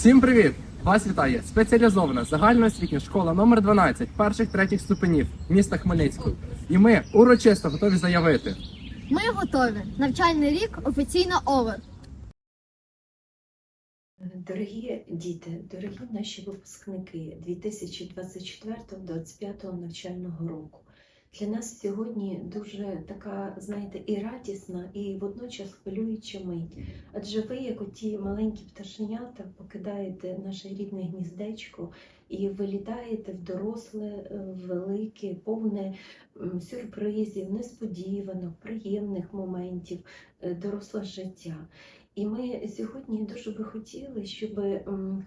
Всім привіт! Вас вітає спеціалізована загальноосвітня школа номер 12 перших третіх ступенів міста Хмельницького. І ми урочисто готові заявити. Ми готові. Навчальний рік офіційно овер. Дорогі діти, дорогі наші випускники 2024-2025 навчального року. Для нас сьогодні дуже така, знаєте, і радісна, і водночас хвилююча мить. Адже ви, як оті маленькі пташенята, покидаєте наше рідне гніздечко і вилітаєте в доросле, е, велике, повне сюрпризів, несподіванок, приємних моментів е, доросле життя. І ми сьогодні дуже би хотіли, щоб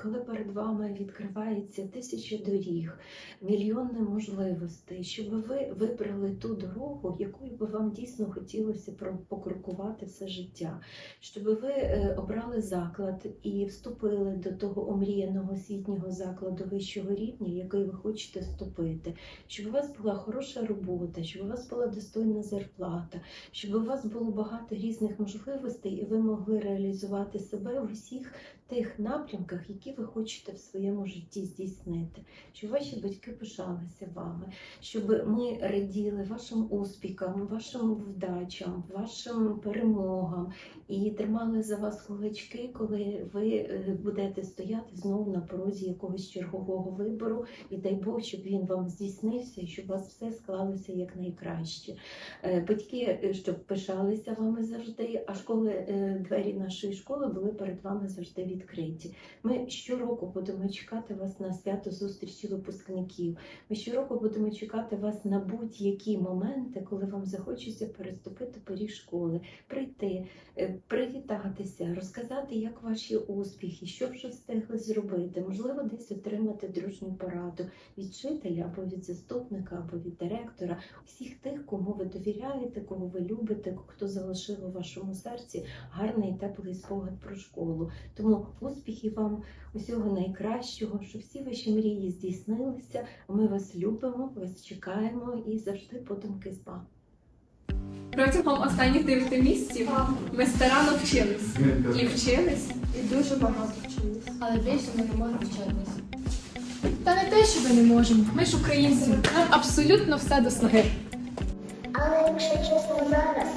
коли перед вами відкривається тисяча доріг, мільйони можливостей, щоб ви вибрали ту дорогу, якою би вам дійсно хотілося покрокувати все життя, щоб ви е, обрали заклад і вступили до того омріяного освітнього закладу вищого рівня, в який ви хочете вступити, щоб у вас була хороша робота, щоб у вас була достойна зарплата, щоб у вас було багато різних можливостей, і ви могли реалізувати себе в усіх тих напрямках, які ви хочете в своєму житті здійснити, щоб ваші батьки пишалися вами, щоб ми раділи вашим успіхам, вашим вдачам, вашим перемогам і тримали за вас кулачки, коли ви е, будете стояти знову на порозі якогось чергового вибору, і дай Бог, щоб він вам здійснився, і щоб у вас все склалося як найкраще. Е, Батьки, е, щоб пишалися вами завжди, а школи, е, двері нашої школи були перед вами завжди відкриті. Ми щороку будемо чекати вас на свято зустрічі випускників. Ми щороку будемо чекати вас на будь-які моменти, коли вам захочеться переступити поріг школи, прийти, привітатися, розказати, як ваші успіхи, що вже встигли зробити, можливо, десь отримати дружню пораду від вчителя або від заступника, або від директора, всіх тих, кому ви довіряєте, кого ви любите, хто залишив у вашому серці гарний і теплий спогад про школу. Тому успіхів вам, усього найкращого, щоб всі ваші мрії здійснилися. Ми вас любимо, вас чекаємо і завжди подумки з вами. Протягом останніх дев'яти місяців ми старанно вчились і вчились, і дуже багато вчились. Але більше ми не можемо вчитися. Та не те, що ми не можемо. Ми ж українці. Нам абсолютно все до снаги. Але якщо чесно зараз,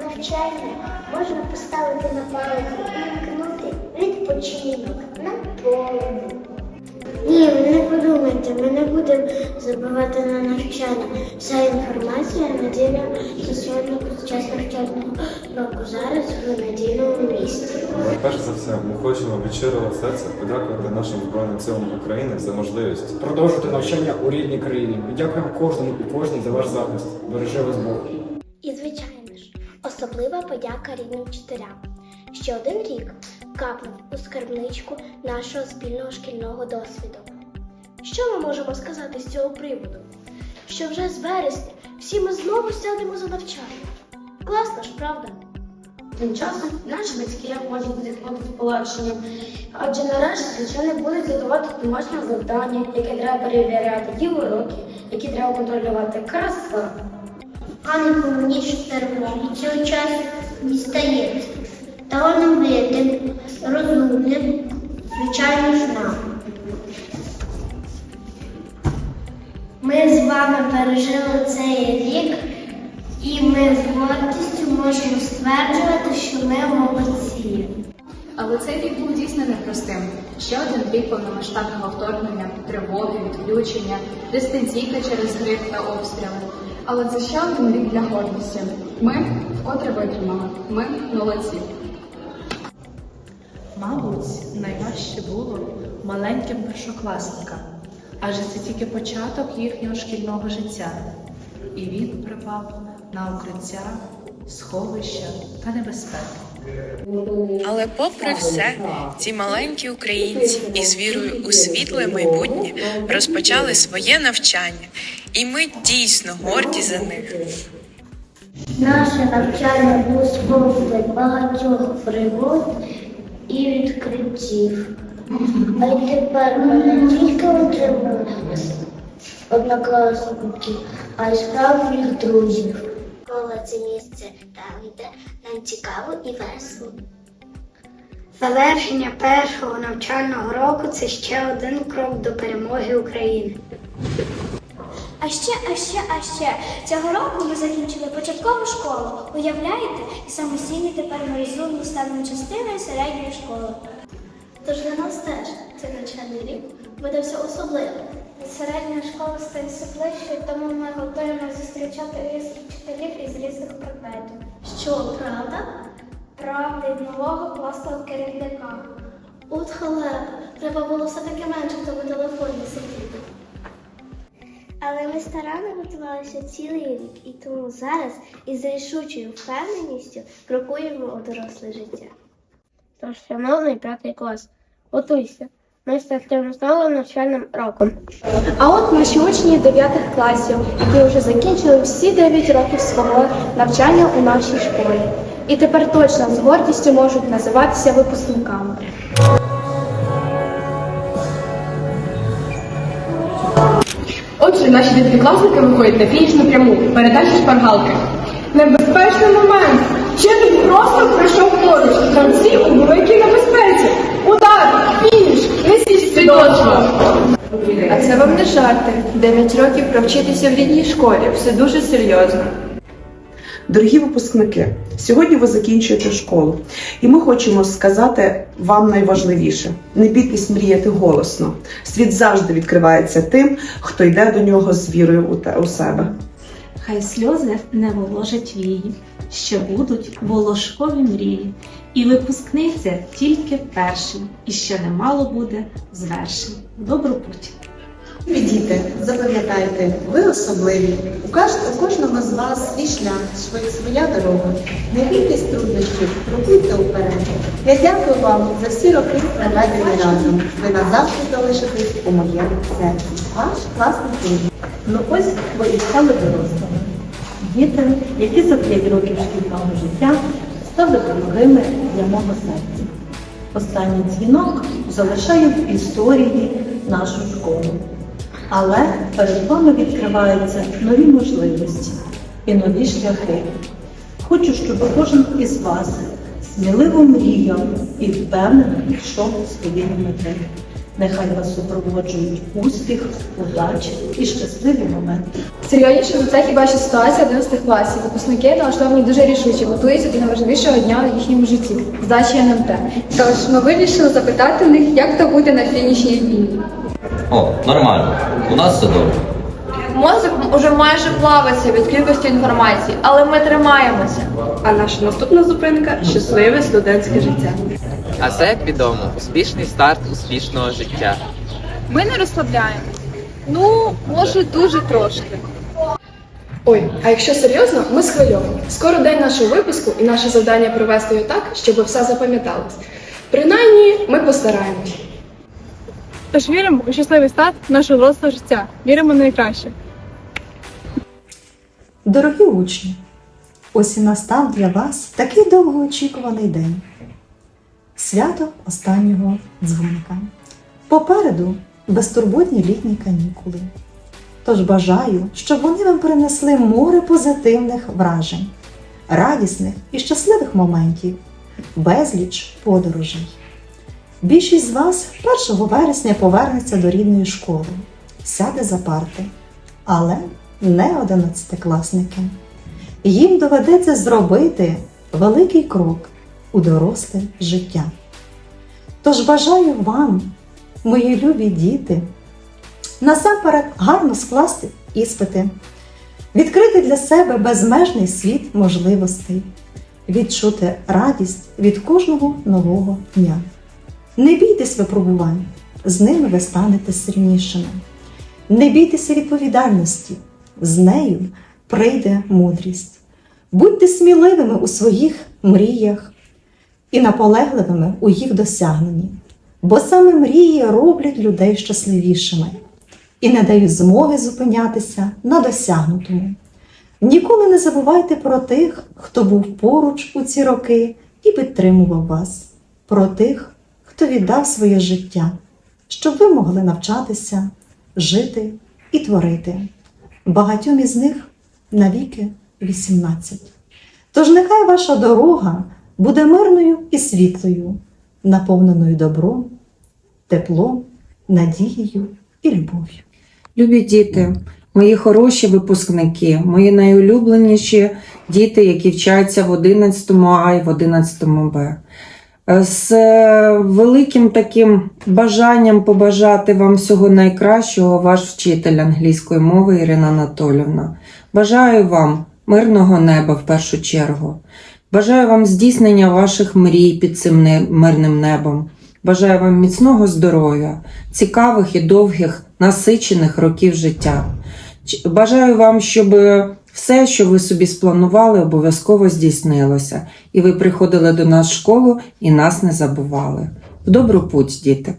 навчання можна поставити на паузу і вмкнути відпочинок на подумайте, ми не будемо забивати на навчання. Вся інформація надійна засвоєна під час навчального року. Зараз в надійному місці. Перш за все, ми хочемо від щирого серця подякувати нашим Збройним силам України за можливість продовжити навчання у рідній країні. Ми дякуємо кожному і кожній за ваш захист. Береже вас Бог. І звичайно ж, особлива подяка рідним вчителям. Ще один рік капнув у скарбничку нашого спільного шкільного досвіду. Що ми можемо сказати з цього приводу? Що вже з вересня всі ми знову сядемо за навчання. Класно ж, правда? Тим часом наші батьки можуть бути з полегшенням, адже нарешті не будуть задавати домашнє завдання, яке треба перевіряти, ті уроки, які треба контролювати. Краса! А не комунічний цього часу дістається. Талановитим, розумним, звичайно ж нам. Ми з вами пережили цей рік, і ми з гордістю можемо стверджувати, що ми молодці. Але цей рік був дійсно непростим. Ще один рік повномасштабного вторгнення, тривоги, відключення, дистанційка через гриф та обстріли. Але це ще один рік для гордості. Ми вкотре витримали. Ми молодці. Мабуть, найважче було маленьким першокласникам, адже це тільки початок їхнього шкільного життя, і він припав на укриття, сховища та небезпеки. Але попри все, ці маленькі українці із вірою у світле майбутнє розпочали своє навчання, і ми дійсно горді за них. Наше навчання було сповнене багатьох пригод і відкриттів. А тепер ми не тільки отримуємо однокласників, а й справжніх друзів. Школа це місце там, де нам цікаво і весело. Завершення першого навчального року це ще один крок до перемоги України. А ще, а ще, а ще цього року ми закінчили початкову школу. Уявляєте? І самостійно тепер ми розумно станемо частиною середньої школи. Тож для нас теж цей навчальний рік буде все особливе. Середня школа стає все ближче, тому ми готуємо зустрічати різних вчителів із різних предметів. Що, правда? Правда, від нового класного керівника. От халепа, треба було все-таки менше в тому телефоні сидіти. Але ми старанно готувалися цілий рік, і тому зараз із рішучою впевненістю крокуємо у доросле життя. Тож, шановний п'ятий клас, готуйся. Ми стартуємо з навчальним роком. А от наші учні 9 класів, які вже закінчили всі 9 років свого навчання у нашій школі. І тепер точно з гордістю можуть називатися випускниками. Отже, наші дев'ятикласники виходять на фінішну пряму передачі шпаргалки. Небезпечний момент. Вчитель просто пройшов поруч. Гравці у великій небезпеці. Удар! Фініш! Несіть свідоцтво! А це вам не жарти. 9 років провчитися в рідній школі. Все дуже серйозно. Дорогі випускники, сьогодні ви закінчуєте школу, і ми хочемо сказати вам найважливіше: не бійтесь мріяти голосно. Світ завжди відкривається тим, хто йде до нього з вірою у себе. Хай сльози не воложать вії, ще будуть волошкові мрії, і випускний це тільки перший, і ще немало буде звершень. Добру путь! Діти, запам'ятайте, ви особливі. У кожного з вас свій шлях, своя, дорога. Не бійтесь труднощів, крокуйте вперед. Я дякую вам за всі роки проведені разом. Ви назавжди залишитесь у моєму серці. Ваш класний друг. Ну ось ви і стали дорослими. Діти, які за 5 років шкільного життя стали дорогими для мого серця. Останній дзвінок залишає в історії нашу школу. Але перед вами відкриваються нові можливості і нові шляхи. Хочу, щоб кожен із вас сміливо мріяв і впевнено йшов своєї мети. Нехай вас супроводжують успіх, удача і щасливі моменти. Серйозніше за це хіба що ситуація 11 класів. Випускники налаштовані дуже рішуче, готуються до найважливішого дня в їхньому житті здачі НМТ. Тож ми вирішили запитати в них, як то буде на фінішній лінії. О, нормально. У нас все добре. Мозок уже майже плавиться від кількості інформації, але ми тримаємося. А наша наступна зупинка щасливе студентське життя. А це, як відомо, успішний старт успішного життя. Ми не розслабляємо. Ну, може, дуже трошки. Ой, а якщо серйозно, ми схвильовані. Скоро день нашого випуску, і наше завдання провести його так, щоб все запам'яталось. Принаймні, ми постараємось. Тож віримо у щасливий старт нашого дорослого життя. Віримо в найкраще. Дорогі учні, ось і настав для вас такий довгоочікуваний день. Свято останнього дзвоника. Попереду безтурботні літні канікули. Тож бажаю, щоб вони вам принесли море позитивних вражень, радісних і щасливих моментів, безліч подорожей. Більшість з вас 1 вересня повернеться до рідної школи, сяде за парти, але не одинадцятикласники. Їм доведеться зробити великий крок у доросле життя. Тож бажаю вам, мої любі діти, насамперед гарно скласти іспити, відкрити для себе безмежний світ можливостей, відчути радість від кожного нового дня. Не бійтесь випробувань, з ними ви станете сильнішими. Не бійтеся відповідальності, з нею прийде мудрість. Будьте сміливими у своїх мріях і наполегливими у їх досягненні, бо саме мрії роблять людей щасливішими і не дають змоги зупинятися на досягнутому. Ніколи не забувайте про тих, хто був поруч у ці роки і підтримував вас, про тих, хто віддав своє життя, щоб ви могли навчатися, жити і творити. Багатьом із них навіки 18. Тож нехай ваша дорога буде мирною і світлою, наповненою добром, теплом, надією і любов'ю. Любі діти, мої хороші випускники, мої найулюбленіші діти, які вчаться в 11 А і в 11 Б. З е, великим таким бажанням побажати вам всього найкращого, ваш вчитель англійської мови Ірина Анатолівна. Бажаю вам мирного неба в першу чергу. Бажаю вам здійснення ваших мрій під цим мирним небом. Бажаю вам міцного здоров'я, цікавих і довгих, насичених років життя. Бажаю вам, щоб все, що ви собі спланували, обов'язково здійснилося, і ви приходили до нас в школу і нас не забували. В добру путь, діти!